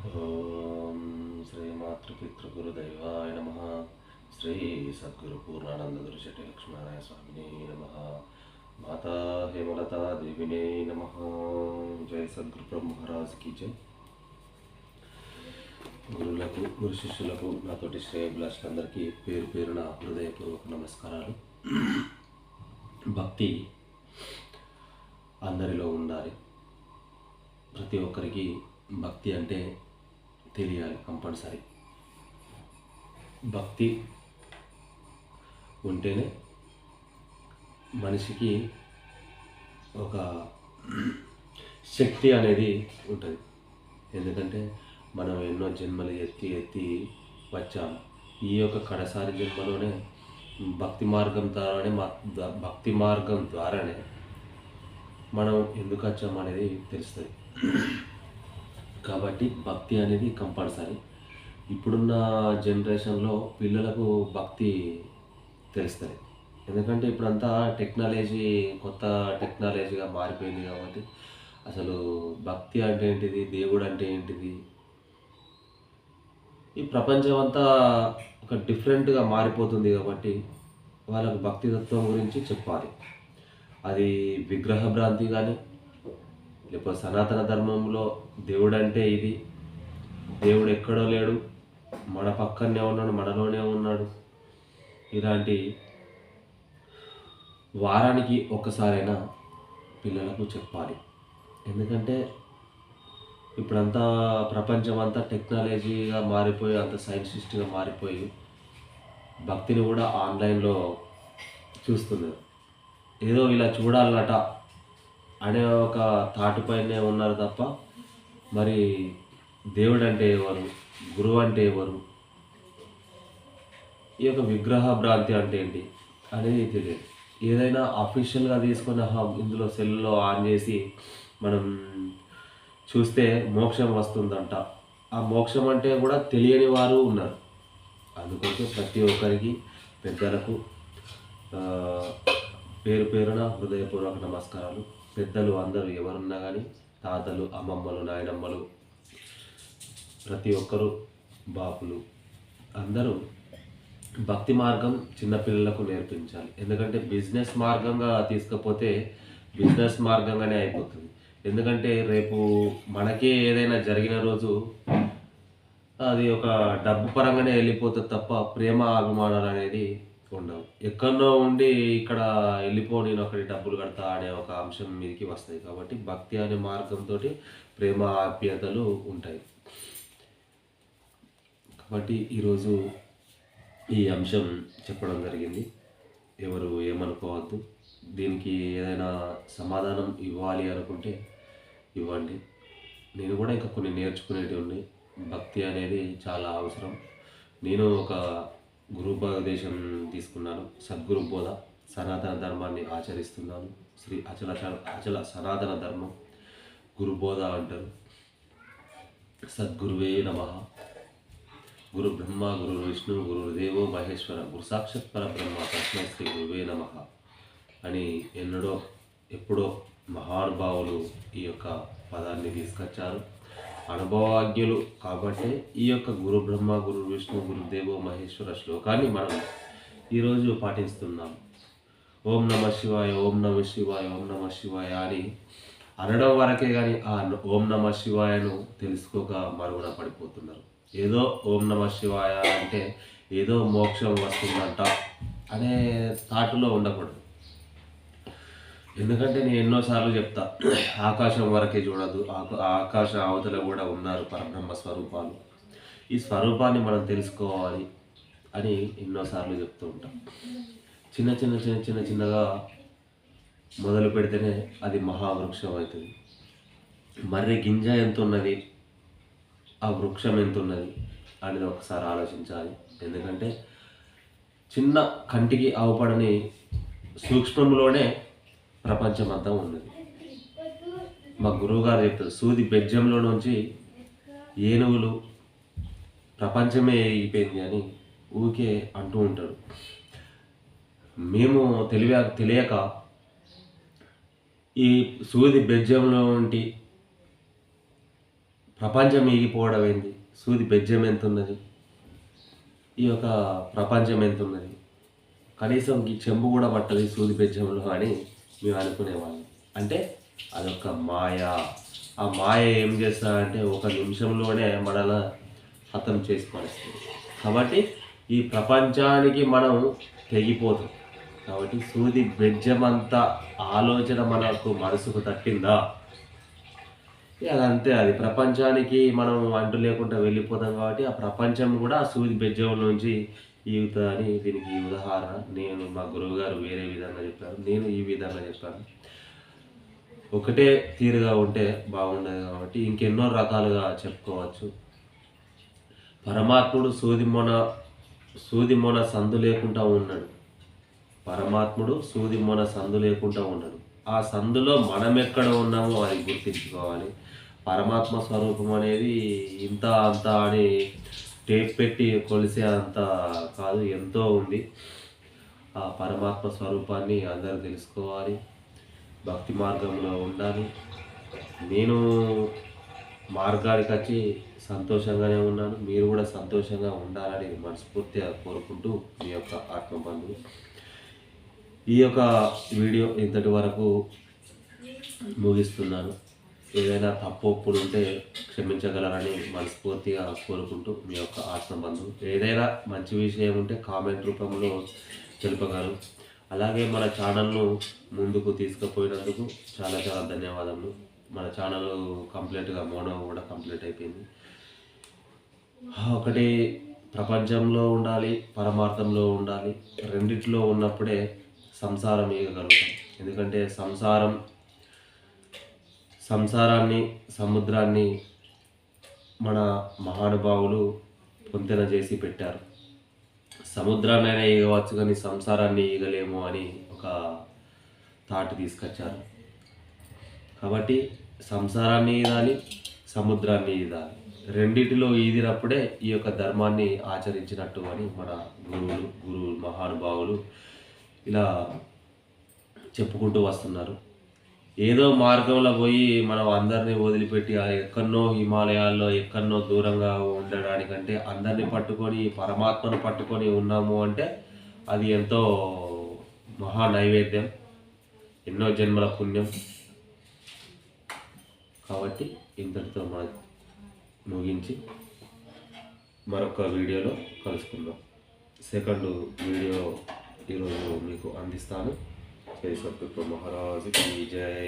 ఓం శ్రీ మాతృపితృగురుదైవాయ నమ. శ్రీ సద్గురు పూర్ణానంద శటి లక్ష్మీనారాయణ స్వామిని నమ. మాతా హేమలతా దేవినే నమ. జయ సద్గురు బ్రహ్మ మహారాజ్కి జై. గురువులకు గురు శిష్యులకు నాతోటి శ్రేయభిలాషులందరికీ పేరు పేరున హృదయపూర్వక నమస్కారాలు. భక్తి అందరిలో ఉండాలి. ప్రతి ఒక్కరికి భక్తి అంటే తెలియాలి కంపల్సరీ. భక్తి ఉంటేనే మనిషికి ఒక శక్తి అనేది ఉంటుంది. ఎందుకంటే మనం ఎన్నో జన్మలు ఎత్తి ఎత్తి వచ్చాము. ఈ యొక్క కడసారి జన్మలోనే భక్తి మార్గం ద్వారానే మా భక్తి మార్గం ద్వారానే మనం ఎందుకు వచ్చాం అనేది తెలుస్తుంది. కాబట్టి భక్తి అనేది కంపల్సరీ. ఇప్పుడున్న జనరేషన్లో పిల్లలకు భక్తి తెలుస్తుంది. ఎందుకంటే ఇప్పుడంతా టెక్నాలజీ కొత్త టెక్నాలజీగా మారిపోయింది కాబట్టి అసలు భక్తి అంటే ఏంటిది దేవుడు అంటే ఏంటిది? ఈ ప్రపంచం అంతా ఒక డిఫరెంట్గా మారిపోతుంది కాబట్టి వాళ్ళకు భక్తి తత్వం గురించి చెప్పాలి. అది విగ్రహ భ్రాంతి కానీ లేకపోతే సనాతన ధర్మంలో దేవుడు అంటే ఇది. దేవుడు ఎక్కడో లేడు మన పక్కనే ఉన్నాడు మనలోనే ఉన్నాడు. ఇలాంటి వారానికి ఒక్కసారైనా పిల్లలకు చెప్పాలి. ఎందుకంటే ఇప్పుడంతా ప్రపంచం అంతా టెక్నాలజీగా మారిపోయి అంత సైంటిస్ట్గా మారిపోయి భక్తిని కూడా ఆన్లైన్లో చూస్తున్నారు. ఏదో ఇలా చూడాలట అనే ఒక తాటుపైనే ఉన్నారు తప్ప మరి దేవుడు అంటే ఎవరు? గురువు అంటే ఎవరు? ఈ యొక్క విగ్రహ భ్రాంతి అంటే ఏంటి అనేది తెలియదు. ఏదైనా అఫీషియల్గా తీసుకున్న ఇందులో సెల్లో ఆన్ చేసి మనం చూస్తే మోక్షం వస్తుందంట. ఆ మోక్షం అంటే కూడా తెలియని వారు ఉన్నారు. అందుకోసం ప్రతి ఒక్కరికి పెద్దలకు పేరు పేరున హృదయపూర్వక నమస్కారాలు. పెద్దలు అందరూ ఎవరున్నా కానీ తాతలు అమ్మమ్మలు నాయనమ్మలు ప్రతి ఒక్కరు బాపులు. అందరూ భక్తి మార్గం చిన్నపిల్లలకు నేర్పించాలి. ఎందుకంటే బిజినెస్ మార్గంగా తీసుకపోతే బిజినెస్ మార్గంగానే అయిపోతుంది. ఎందుకంటే రేపు మనకే ఏదైనా జరిగిన రోజు అది ఒక డబ్బు పరంగానే వెళ్ళిపోతుంది తప్ప ప్రేమ అభిమానాలు అనేది ఉండవు ఎక్కడో ఉండి ఇక్కడ వెళ్ళిపో నేను ఒకటి డబ్బులు కడతా అనే ఒక అంశం మీదకి వస్తాయి కాబట్టి భక్తి అనే మార్గంతో ప్రేమ ఆప్యాయతలు ఉంటాయి. కాబట్టి ఈరోజు ఈ అంశం చెప్పడం జరిగింది. ఎవరు ఏమనుకోవద్దు. దీనికి ఏదైనా సమాధానం ఇవ్వాలి అనుకుంటే ఇవ్వండి. నేను కూడా ఇంకా కొన్ని నేర్చుకునేటివి ఉన్నాయి. భక్తి అనేది చాలా అవసరం. నేను ఒక గురుపదేశం తీసుకున్నాను. సద్గురు బోధ సనాతన ధర్మాన్ని ఆచరిస్తున్నాను. శ్రీ అచల అచల సనాతన ధర్మం గురుబోధ అంటారు. సద్గురువే నమ. గురు బ్రహ్మ గురు విష్ణు గురు దేవో మహేశ్వర గురు సాక్షాత్ పరబ్రహ్మ తస్మై శ్రీ గురువే నమ అని ఎన్నడో ఎప్పుడో మహానుభావులు ఈ యొక్క పదాన్ని తీసుకొచ్చారు. అనుభవాజ్ఞులు కాబట్టి ఈ యొక్క గురు బ్రహ్మ గురు విష్ణు గురుదేవ మహేశ్వర శ్లోకాన్ని మనం ఈరోజు పాటిస్తున్నాం. ఓం నమ శివాయ ఓం నమ శివాయ ఓం నమ శివాయ అని అనడం వరకే కానీ ఆ ఓం నమ శివాయను తెలుసుకోక మరుగున పడిపోతున్నారు. ఏదో ఓం నమ శివాయ అంటే ఏదో మోక్షం వస్తుందంట అనే థాట్లో ఉండకూడదు. ఎందుకంటే నేను ఎన్నోసార్లు చెప్తా ఆకాశం వరకే చూడదు ఆకాశ అవతల కూడా ఉన్నారు పరబ్రహ్మ స్వరూపాలు. ఈ స్వరూపాన్ని మనం తెలుసుకోవాలి అని ఎన్నోసార్లు చెప్తూ ఉంటాం. చిన్న చిన్న చిన్న చిన్న చిన్నగా మొదలు పెడితేనే అది మహావృక్షం అవుతుంది. మర్రి గింజ ఎంత ఉన్నది ఆ వృక్షం ఎంత ఉన్నది అనేది ఒకసారి ఆలోచించాలి. ఎందుకంటే చిన్న కంటికి అవపడని సూక్ష్మంలోనే ప్రపంచం అంతా ఉన్నది. మా గురువుగారు చెప్తారు సూది బెజ్జంలో నుంచి ఏనుగులు ప్రపంచమే అయిపోయింది అని ఊకే అంటూ ఉంటాడు మేము తెలివ తెలియక ఈ సూది బెజ్జంలో ఉంటి ప్రపంచం ఈగిపోవడం ఏంది? సూది బెజ్జం ఎంత ఉన్నది ఈ యొక్క ప్రపంచం ఎంత ఉన్నది కనీసం ఈ చెంబు కూడా పట్టదు సూది బెజ్జంలో అని మేము అనుకునేవాళ్ళం. అంటే అదొక మాయ. ఆ మాయ ఏం చేస్తారంటే ఒక నిమిషంలోనే మనల హతం చేసి పడుతుంది కాబట్టి ఈ ప్రపంచానికి మనం తెగిపోతాం. కాబట్టి సూది బెజ్జమంత ఆలోచన మనకు మనసుకు తట్టిందా? అదంతే. అది ప్రపంచానికి మనం అంటు లేకుండా వెళ్ళిపోతాం కాబట్టి ఆ ప్రపంచం కూడా ఆ సూది బెజ్జం నుంచి ఈగుతుందని దీనికి ఉదాహరణ నేను మా గురువుగారు వేరే విధంగా చెప్పారు నేను ఈ విధంగా చెప్పాను. ఒకటే తీరుగా ఉంటే బాగుండదు కాబట్టి ఇంకెన్నో రకాలుగా చెప్పుకోవచ్చు. పరమాత్ముడు సూది మొన సూది మొన సందు లేకుండా ఉన్నాడు పరమాత్ముడు సూది మొన సందు లేకుండా ఉన్నాడు ఆ సందులో మనం ఎక్కడ ఉన్నామో అది గుర్తించుకోవాలి. పరమాత్మ స్వరూపం అనేది ఇంత అంత అని టేప్ పెట్టి కొలిసే అంత కాదు ఎంతో ఉంది. ఆ పరమాత్మ స్వరూపాన్ని అందరూ తెలుసుకోవాలి భక్తి మార్గంలో ఉండాలి. నేను మార్గానికి వచ్చి సంతోషంగానే ఉన్నాను. మీరు కూడా సంతోషంగా ఉండాలని మనస్ఫూర్తిగా కోరుకుంటూ మీ యొక్క ఆత్మబంధువు ఈ యొక్క వీడియో ఇంతటి వరకు ముగిస్తున్నాను. ఏదైనా తప్పు ఒప్పుడు ఉంటే క్షమించగలరని మనస్ఫూర్తిగా కోరుకుంటూ మీ యొక్క ఆత్మబంధు ఏదైనా మంచి విషయం ఉంటే కామెంట్ రూపంలో తెలుపగలరు. అలాగే మన ఛానల్ను ముందుకు తీసుకుపోయినందుకు చాలా చాలా ధన్యవాదములు. మన ఛానల్ కంప్లీట్గా మోనో కూడా కంప్లీట్ అయిపోయింది. ఒకటి ప్రపంచంలో ఉండాలి పరమార్థంలో ఉండాలి. రెండిట్లో ఉన్నప్పుడే సంసారం ఇవ్వగలుగుతాం ఎందుకంటే సంసారం సంసారాన్ని సముద్రాన్ని మన మహానుభావులు పొంతెన చేసి పెట్టారు. సముద్రాన్నైనా ఈగవచ్చు కానీ సంసారాన్ని ఈగలేము అని ఒక థాట్ తీసుకొచ్చారు. కాబట్టి సంసారాన్ని ఈదాలి సముద్రాన్ని ఈదాలి రెండిటిలో ఈదినప్పుడే ఈ యొక్క ధర్మాన్ని ఆచరించినట్టు అని మన గురువులు గురువులు మహానుభావులు ఇలా చెప్పుకుంటూ వస్తున్నారు. ఏదో మార్గంలో పోయి మనం అందరినీ వదిలిపెట్టి ఎక్కడో హిమాలయాల్లో ఎక్కడో దూరంగా ఉండడానికంటే అందరినీ పట్టుకొని పరమాత్మను పట్టుకొని ఉన్నాము అంటే అది ఎంతో మహా నైవేద్యం ఎన్నో జన్మల పుణ్యం. కాబట్టి ఇంతటితో మన ముగించి మరొక వీడియోలో కలుసుకుందాం. సెకండ్ వీడియో ఈరోజు మీకు అందిస్తాను. జై సత్యప్ర మహారాజు కీ జై